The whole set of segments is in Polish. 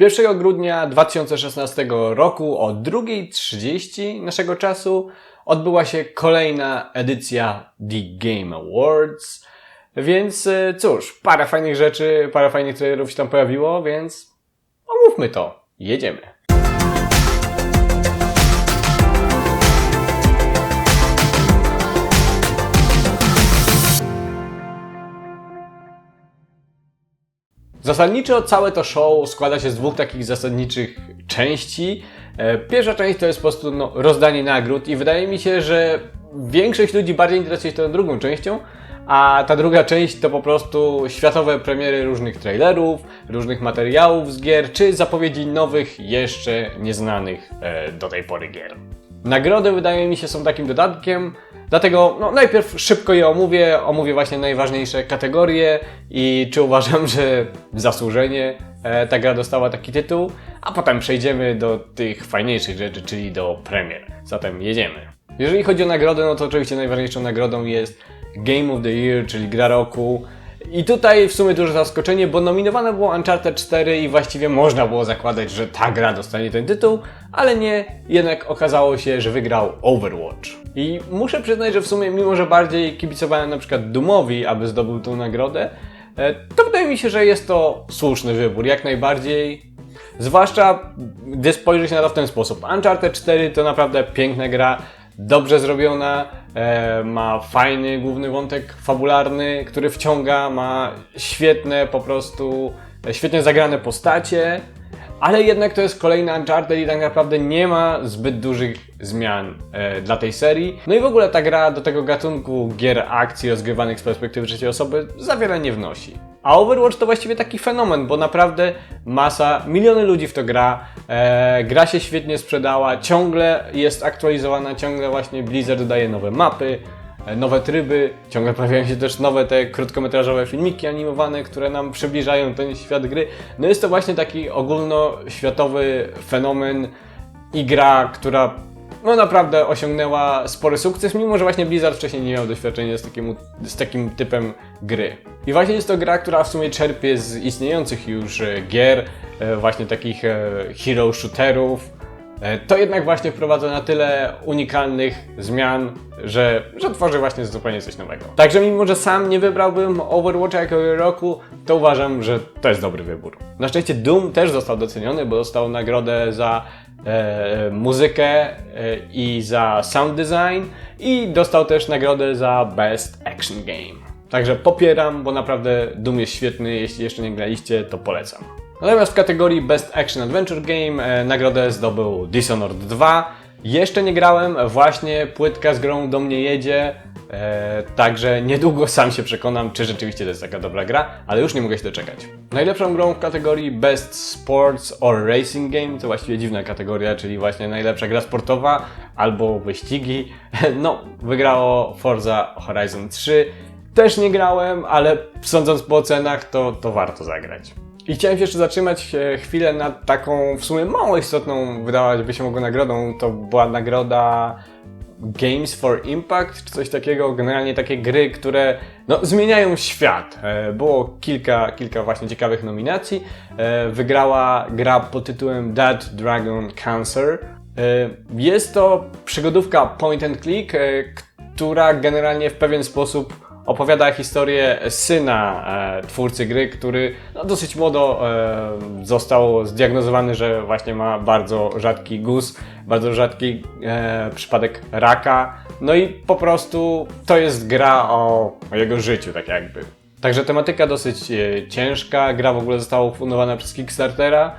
1 grudnia 2016 roku o 2.30 naszego czasu odbyła się kolejna edycja The Game Awards. Więc e, cóż, parę fajnych rzeczy, parę fajnych trailerów się tam pojawiło, więc omówmy to. Jedziemy. Zasadniczo całe to show składa się z dwóch takich zasadniczych części. E, Pierwsza część to jest po prostu no, rozdanie nagród i wydaje mi się, że większość ludzi bardziej interesuje się tą drugą częścią, a ta druga część to po prostu światowe premiery różnych trailerów, różnych materiałów z gier, czy zapowiedzi nowych, jeszcze nieznanych e, do tej pory gier. Nagrody wydaje mi się są takim dodatkiem, dlatego no, najpierw szybko je omówię, omówię właśnie najważniejsze kategorie i czy uważam, że zasłużenie e, ta gra dostała taki tytuł, a potem przejdziemy do tych fajniejszych rzeczy, czyli do premier. Zatem jedziemy. Jeżeli chodzi o nagrodę, no to oczywiście najważniejszą nagrodą jest Game of the Year, czyli gra roku. I tutaj w sumie duże zaskoczenie, bo nominowane było Uncharted 4 i właściwie można było zakładać, że ta gra dostanie ten tytuł, ale nie, jednak okazało się, że wygrał Overwatch. I muszę przyznać, że w sumie mimo, że bardziej kibicowałem na przykład Doomowi, aby zdobył tą nagrodę, e, to wydaje mi się, że jest to słuszny wybór, jak najbardziej. Zwłaszcza gdy spojrzy się na to w ten sposób. Uncharted 4 to naprawdę piękna gra, dobrze zrobiona, e, ma fajny główny wątek fabularny, który wciąga, ma świetne po prostu, e, świetnie zagrane postacie, ale jednak to jest kolejny Uncharted i tak naprawdę nie ma zbyt dużych zmian e, dla tej serii. No i w ogóle ta gra do tego gatunku gier akcji rozgrywanych z perspektywy trzeciej osoby za wiele nie wnosi. A Overwatch to właściwie taki fenomen, bo naprawdę masa, miliony ludzi w to gra, e, gra się świetnie sprzedała, ciągle jest aktualizowana, ciągle właśnie Blizzard dodaje nowe mapy, nowe tryby, ciągle pojawiają się też nowe te krótkometrażowe filmiki animowane, które nam przybliżają ten świat gry. No jest to właśnie taki ogólnoświatowy fenomen i gra, która no naprawdę osiągnęła spory sukces, mimo że właśnie Blizzard wcześniej nie miał doświadczenia z takim, z takim typem gry. I właśnie jest to gra, która w sumie czerpie z istniejących już e, gier, e, właśnie takich e, hero shooterów. E, To jednak właśnie wprowadza na tyle unikalnych zmian, że, że tworzy właśnie zupełnie coś nowego. Także mimo, że sam nie wybrałbym Overwatcha jako roku, to uważam, że to jest dobry wybór. Na szczęście Doom też został doceniony, bo dostał nagrodę za e, muzykę e, i za sound design i dostał też nagrodę za Best Action Game. Także popieram, bo naprawdę Doom jest świetny, jeśli jeszcze nie graliście, to polecam. Natomiast w kategorii Best Action Adventure Game e, nagrodę zdobył Dishonored 2. Jeszcze nie grałem, właśnie płytka z grą do mnie jedzie, e, także niedługo sam się przekonam, czy rzeczywiście to jest taka dobra gra, ale już nie mogę się doczekać. Najlepszą grą w kategorii Best Sports or Racing Game, to właściwie dziwna kategoria, czyli właśnie najlepsza gra sportowa albo wyścigi. No, wygrało Forza Horizon 3. Też nie grałem, ale sądząc po ocenach, to, to warto zagrać. I chciałem się jeszcze zatrzymać e, chwilę nad taką w sumie mało istotną, wydawać by się mogło nagrodą. To była nagroda Games for Impact, czy coś takiego. Generalnie takie gry, które no, zmieniają świat. E, Było kilka, kilka właśnie ciekawych nominacji. E, Wygrała gra pod tytułem Dead Dragon Cancer. Jest to przygodówka point and click, która generalnie w pewien sposób opowiada historię syna e, twórcy gry, który no, dosyć młodo e, został zdiagnozowany, że właśnie ma bardzo rzadki guz, bardzo rzadki e, przypadek raka. No i po prostu to jest gra o, o jego życiu, tak jakby. Także tematyka dosyć e, ciężka, gra w ogóle została ufundowana przez Kickstartera.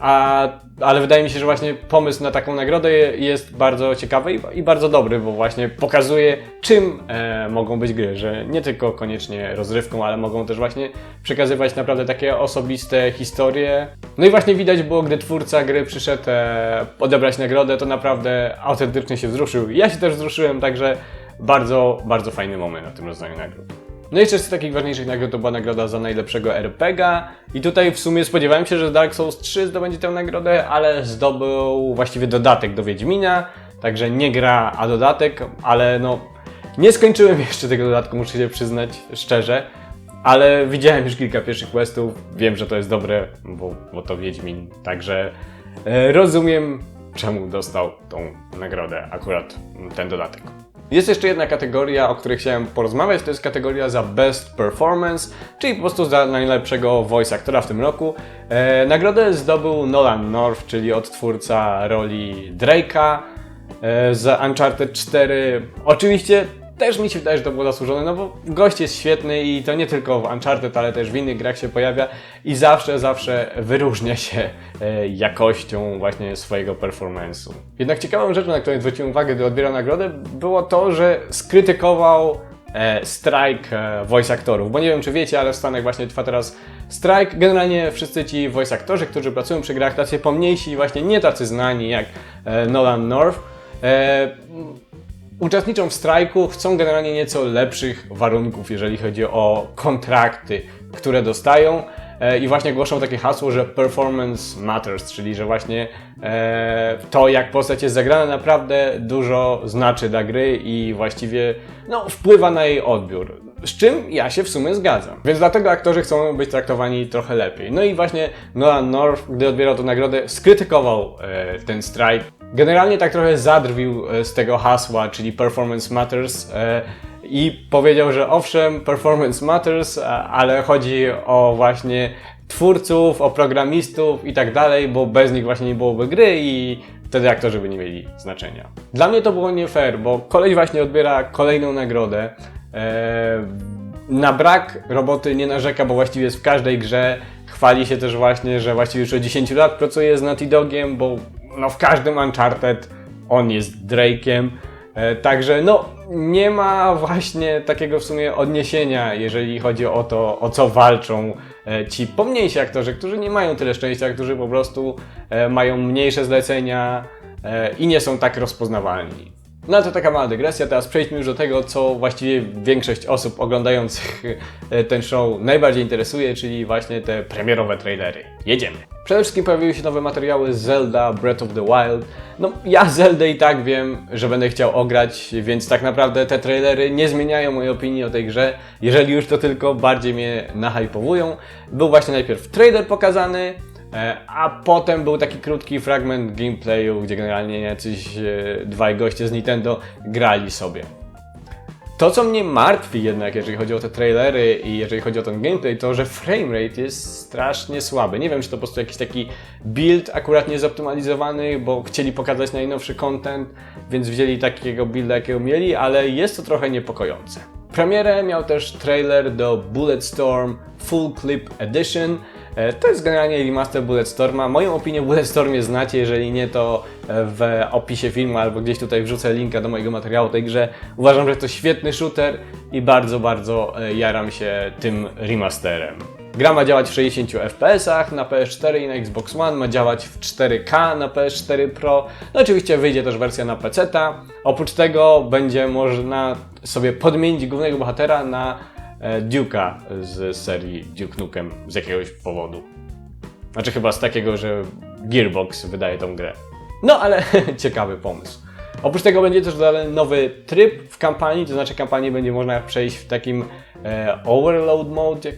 A, ale wydaje mi się, że właśnie pomysł na taką nagrodę je- jest bardzo ciekawy i, i bardzo dobry, bo właśnie pokazuje, czym e, mogą być gry, że nie tylko koniecznie rozrywką, ale mogą też właśnie przekazywać naprawdę takie osobiste historie. No i właśnie widać było, gdy twórca gry przyszedł e, odebrać nagrodę, to naprawdę autentycznie się wzruszył. Ja się też wzruszyłem, także bardzo, bardzo fajny moment na tym rozdaniu nagród. No i jeszcze z takich ważniejszych nagród to była nagroda za najlepszego RPGa i tutaj w sumie spodziewałem się, że Dark Souls 3 zdobędzie tę nagrodę, ale zdobył właściwie dodatek do Wiedźmina, także nie gra, a dodatek, ale no nie skończyłem jeszcze tego dodatku, muszę się przyznać szczerze, ale widziałem już kilka pierwszych questów, wiem, że to jest dobre, bo, bo to Wiedźmin, także e, rozumiem, czemu dostał tą nagrodę, akurat ten dodatek. Jest jeszcze jedna kategoria, o której chciałem porozmawiać, to jest kategoria za Best Performance, czyli po prostu za najlepszego voice aktora w tym roku. E, nagrodę zdobył Nolan North, czyli odtwórca roli Drake'a e, z Uncharted 4. Oczywiście też mi się wydaje, że to było zasłużone, no bo gość jest świetny i to nie tylko w Uncharted, ale też w innych grach się pojawia i zawsze, zawsze wyróżnia się e, jakością właśnie swojego performance'u. Jednak ciekawą rzeczą, na którą zwróciłem uwagę, gdy odbierał nagrodę, było to, że skrytykował e, strajk e, voice aktorów, bo nie wiem czy wiecie, ale w Stanach właśnie trwa teraz strajk. Generalnie wszyscy ci voice aktorzy, którzy pracują przy grach, tacy pomniejsi, właśnie nie tacy znani jak Nolan North, uczestniczą w strajku, chcą generalnie nieco lepszych warunków, jeżeli chodzi o kontrakty, które dostają. E, I właśnie głoszą takie hasło, że performance matters, czyli że właśnie e, to, jak postać jest zagrana, naprawdę dużo znaczy dla gry i właściwie no, wpływa na jej odbiór. Z czym ja się w sumie zgadzam. Więc dlatego aktorzy chcą być traktowani trochę lepiej. No i właśnie Nolan North, gdy odbierał tę nagrodę, skrytykował e, ten strajk. Generalnie tak trochę zadrwił e, z tego hasła, czyli Performance Matters. E, i powiedział, że owszem, performance matters, ale chodzi o właśnie twórców, o programistów i tak dalej, bo bez nich właśnie nie byłoby gry i wtedy aktorzy by nie mieli znaczenia. Dla mnie to było nie fair, bo koleś właśnie odbiera kolejną nagrodę. Na brak roboty nie narzeka, bo właściwie jest w każdej grze. Chwali się też właśnie, że właściwie już od 10 lat pracuje z Naughty Dogiem, bo no w każdym Uncharted on jest Drake'em. E, także no, nie ma właśnie takiego w sumie odniesienia, jeżeli chodzi o to, o co walczą e, ci pomniejsi aktorzy, którzy nie mają tyle szczęścia, którzy po prostu e, mają mniejsze zlecenia i nie są tak rozpoznawalni. No to taka mała dygresja, teraz przejdźmy już do tego, co właściwie większość osób oglądających ten show najbardziej interesuje, czyli właśnie te premierowe trailery. Jedziemy! Przede wszystkim pojawiły się nowe materiały Zelda Breath of the Wild. No, ja Zeldę i tak wiem, że będę chciał ograć, więc tak naprawdę te trailery nie zmieniają mojej opinii o tej grze. Jeżeli już to tylko bardziej mnie nahypowują. Był właśnie najpierw trailer pokazany, e, a potem był taki krótki fragment gameplayu, gdzie generalnie jacyś e, dwaj goście z Nintendo grali sobie. To, co mnie martwi jednak, jeżeli chodzi o te trailery i jeżeli chodzi o ten gameplay, to, że framerate jest strasznie słaby. Nie wiem, czy to po prostu jakiś taki build akurat niezoptymalizowany, bo chcieli pokazać najnowszy content, więc wzięli takiego builda, jakiego mieli, ale jest to trochę niepokojące. Premierę miał też trailer do Bulletstorm Full Clip Edition, to jest generalnie remaster Bulletstorma. Moją opinię Bulletstormie znacie, jeżeli nie to e, w opisie filmu albo gdzieś tutaj wrzucę linka do mojego materiału tej grze. Uważam, że to świetny shooter i bardzo, bardzo e, jaram się tym remasterem. Gra ma działać w 60 fps na PS4 i na Xbox One, ma działać w 4K na PS4 Pro. No oczywiście wyjdzie też wersja na PC. Oprócz tego będzie można sobie podmienić głównego bohatera na E, Duke'a z serii Duke Nukem z jakiegoś powodu. Znaczy chyba z takiego, że Gearbox wydaje tą grę. No ale ciekawy pomysł. Oprócz tego będzie też dodany nowy tryb w kampanii, to znaczy kampanię będzie można przejść w takim e, overload mode,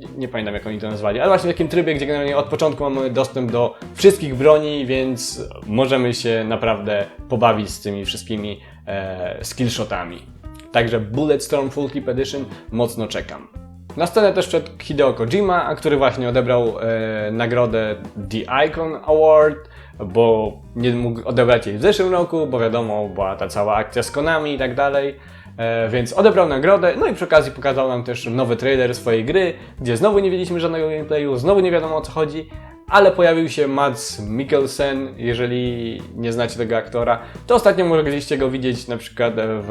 nie, nie pamiętam jak oni to nazwali, ale właśnie w takim trybie, gdzie generalnie od początku mamy dostęp do wszystkich broni, więc możemy się naprawdę pobawić z tymi wszystkimi e, skillshotami. Także Bulletstorm Full Clip Edition mocno czekam. Na scenę też wszedł Hideo Kojima, który właśnie odebrał e, nagrodę The Icon Award, bo nie mógł odebrać jej w zeszłym roku, bo wiadomo, była ta cała akcja z Konami i tak dalej. E, więc odebrał nagrodę, no i przy okazji pokazał nam też nowy trailer swojej gry, gdzie znowu nie widzieliśmy żadnego gameplayu, znowu nie wiadomo o co chodzi, ale pojawił się Mads Mikkelsen, jeżeli nie znacie tego aktora, to ostatnio mogliście go widzieć na przykład w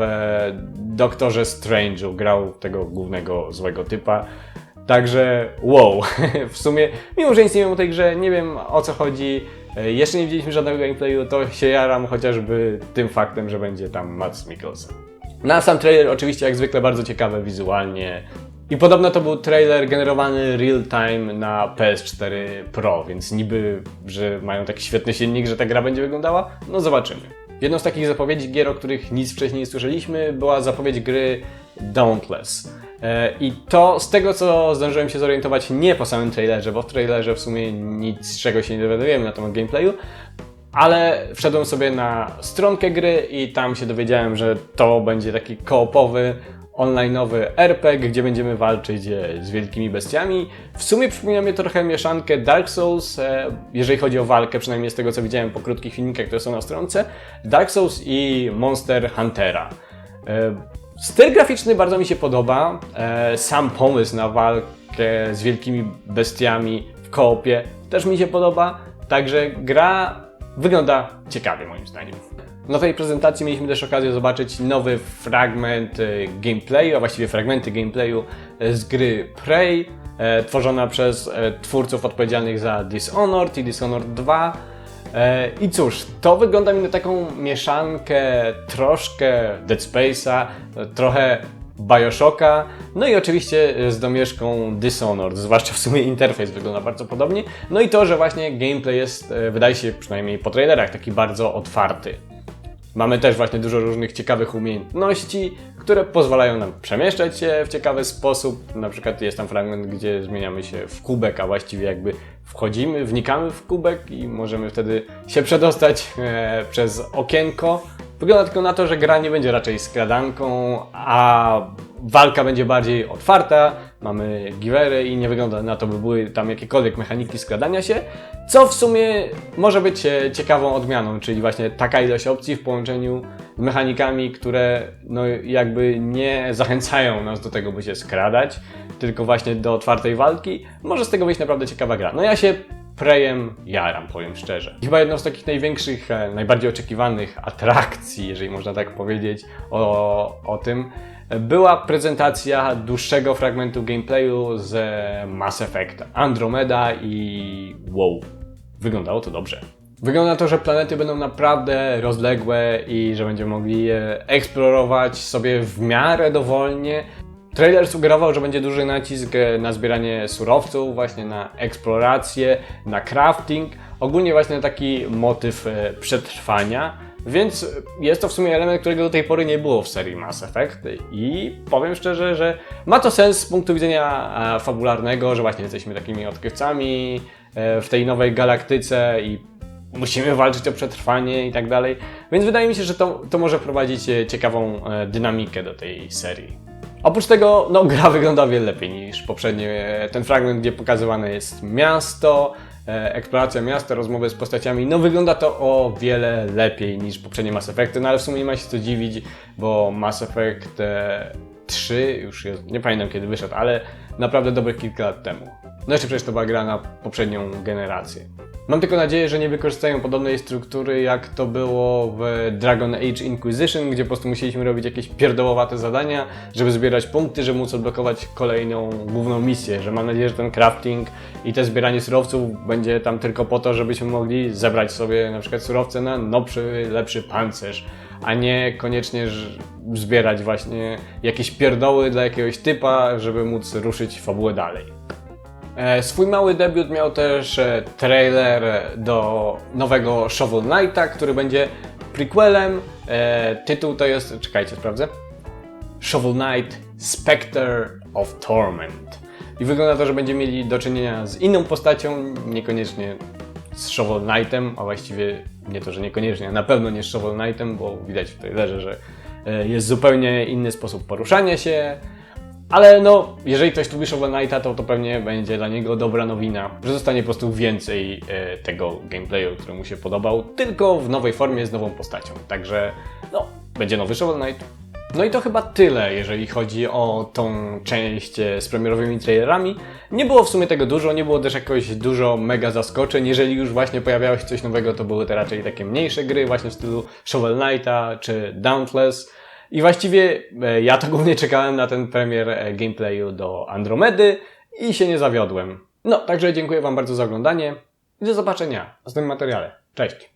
Doktorze Strange'u, grał tego głównego złego typa. Także wow, w sumie, mimo że nic nie wiem o tej grze, nie wiem o co chodzi, jeszcze nie widzieliśmy żadnego gameplayu, to się jaram chociażby tym faktem, że będzie tam Mads Mikkelsen. Na sam trailer oczywiście jak zwykle bardzo ciekawe wizualnie, i podobno to był trailer generowany real time na PS4 Pro, więc niby, że mają taki świetny silnik, że ta gra będzie wyglądała? No zobaczymy. Jedną z takich zapowiedzi gier, o których nic wcześniej nie słyszeliśmy, była zapowiedź gry Dauntless. E, I to z tego, co zdążyłem się zorientować nie po samym trailerze, bo w trailerze w sumie nic czego się nie dowiadujemy na temat gameplayu, ale wszedłem sobie na stronkę gry i tam się dowiedziałem, że to będzie taki koopowy, online'owy RPG, gdzie będziemy walczyć e, z wielkimi bestiami. W sumie przypomina mnie trochę mieszankę Dark Souls, e, jeżeli chodzi o walkę, przynajmniej z tego co widziałem po krótkich filmikach, które są na stronce. Dark Souls i Monster Huntera. E, Styl graficzny bardzo mi się podoba. Sam pomysł na walkę z wielkimi bestiami w koopie też mi się podoba. Także gra wygląda ciekawie moim zdaniem. Na tej prezentacji mieliśmy też okazję zobaczyć nowy fragment e, gameplayu, a właściwie fragmenty gameplayu e, z gry Prey, e, tworzona przez twórców odpowiedzialnych za Dishonored i Dishonored 2. I cóż, to wygląda mi na taką mieszankę troszkę Dead Space'a, trochę Bioshocka, no i oczywiście z domieszką Dishonored, zwłaszcza w sumie interfejs wygląda bardzo podobnie. No i to, że właśnie gameplay jest, wydaje się przynajmniej po trailerach, taki bardzo otwarty. Mamy też właśnie dużo różnych ciekawych umiejętności, które pozwalają nam przemieszczać się w ciekawy sposób. Na przykład jest tam fragment, gdzie zmieniamy się w kubek, a właściwie jakby wchodzimy, wnikamy w kubek i możemy wtedy się przedostać e, przez okienko. Wygląda tylko na to, że gra nie będzie raczej skradanką, a walka będzie bardziej otwarta, mamy givery i nie wygląda na to, by były tam jakiekolwiek mechaniki składania się, co w sumie może być e, ciekawą odmianą, czyli właśnie taka ilość opcji w połączeniu z mechanikami, które no jakby nie zachęcają nas do tego, by się skradać, tylko właśnie do otwartej walki, może z tego być naprawdę ciekawa gra. No ja się Prejem jaram, powiem szczerze. Chyba jedną z takich największych, e, najbardziej oczekiwanych atrakcji, jeżeli można tak powiedzieć, o, o tym, była prezentacja dłuższego fragmentu gameplayu z Mass Effect Andromeda i wow, wyglądało to dobrze. Wygląda na to, że planety będą naprawdę rozległe i że będziemy mogli je eksplorować sobie w miarę dowolnie. Trailer sugerował, że będzie duży nacisk na zbieranie surowców, właśnie na eksplorację, na crafting, ogólnie właśnie taki motyw e, przetrwania. Więc jest to w sumie element, którego do tej pory nie było w serii Mass Effect i powiem szczerze, że ma to sens z punktu widzenia e, fabularnego, że właśnie jesteśmy takimi odkrywcami e, w tej nowej galaktyce i musimy walczyć o przetrwanie i tak dalej. Więc wydaje mi się, że to, to może prowadzić e, ciekawą dynamikę do tej serii. Oprócz tego, no, gra wygląda wiele lepiej niż poprzednie. Ten fragment, gdzie pokazywane jest miasto, eksploracja miasta, rozmowy z postaciami, no wygląda to o wiele lepiej niż poprzednie Mass Effecty, no ale w sumie nie ma się co dziwić, bo Mass Effect 3 e, już jest, nie pamiętam kiedy wyszedł, ale naprawdę dobre kilka lat temu. No jeszcze przecież to była gra na poprzednią generację. Mam tylko nadzieję, że nie wykorzystają podobnej struktury jak to było w Dragon Age Inquisition, gdzie po prostu musieliśmy robić jakieś pierdołowate zadania, żeby zbierać punkty, żeby móc odblokować kolejną główną misję, że mam nadzieję, że ten crafting i te zbieranie surowców będzie tam tylko po to, żebyśmy mogli zebrać sobie na przykład surowce na nowszy, lepszy pancerz, a nie koniecznie zbierać właśnie jakieś pierdoły dla jakiegoś typa, żeby móc ruszyć fabułę dalej. E, swój mały debiut miał też e, trailer do nowego Shovel Knighta, który będzie prequelem. E, tytuł to jest, czekajcie, sprawdzę. Shovel Knight Spectre of Torment. I wygląda to, że będziemy mieli do czynienia z inną postacią, niekoniecznie z Shovel Knightem, a właściwie nie to, że niekoniecznie, na pewno nie z Shovel Knightem, bo widać w trailerze, że jest zupełnie inny sposób poruszania się, ale no, jeżeli ktoś lubi Shovel Knighta, to to pewnie będzie dla niego dobra nowina, że zostanie po prostu więcej e, tego gameplayu, który mu się podobał, tylko w nowej formie, z nową postacią. Także, no, będzie nowy Shovel Knight. No i to chyba tyle, jeżeli chodzi o tą część e, z premierowymi trailerami. Nie było w sumie tego dużo, nie było też jakoś dużo mega zaskoczeń. Jeżeli już właśnie pojawiało się coś nowego, to były te raczej takie mniejsze gry, właśnie w stylu Shovel Knighta czy Dauntless. I właściwie e, ja to głównie czekałem na ten premier e, gameplayu do Andromedy i się nie zawiodłem. No, także dziękuję Wam bardzo za oglądanie i do zobaczenia w następnym materiale. Cześć!